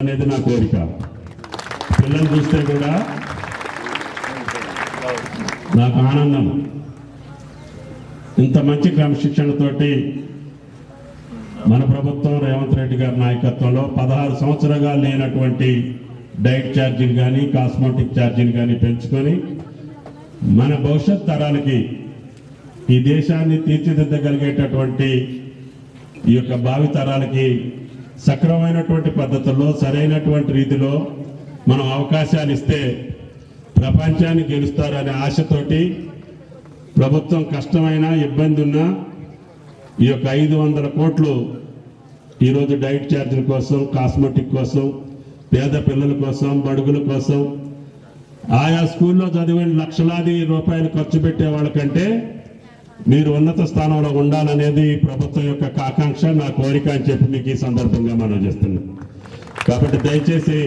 అనేది నా కోరిక. పిల్లలు చూస్తే కూడా నాకు ఆనందం. ఇంత మంచి క్రమశిక్షణతోటి మన ప్రభుత్వం రేవంత్ రెడ్డి గారి నాయకత్వంలో పదహారు సంవత్సరాలుగా లేనటువంటి డైట్ ఛార్జీలు కానీ కాస్మెటిక్ ఛార్జీలు కానీ పెంచుకొని మన భవిష్యత్ తరాలకి ఈ దేశాన్ని తీర్చిదిద్దగలిగేటటువంటి ఈ యొక్క భావి తరాలకి సక్రమైనటువంటి పద్ధతుల్లో సరైనటువంటి రీతిలో మనం అవకాశాలు ఇస్తే ప్రపంచాన్ని గెలుస్తారనే ఆశతోటి ప్రభుత్వం కష్టమైన ఇబ్బంది ఉన్నా ఈ యొక్క ఐదు వందల కోట్లు ఈరోజు డైట్ ఛార్జీల కోసం కాస్మెటిక్ కోసం పేద పిల్లల కోసం బడుగుల కోసం ఆయా స్కూల్లో చదివిన లక్షలాది రూపాయలు ఖర్చు పెట్టే వాళ్ళకంటే మీరు ఉన్నత స్థానంలో ఉండాలనేది ప్రభుత్వం యొక్క ఆకాంక్ష నా కోరిక అని చెప్పి మీకు ఈ సందర్భంగా మనం చేస్తున్నాం. కాబట్టి దయచేసి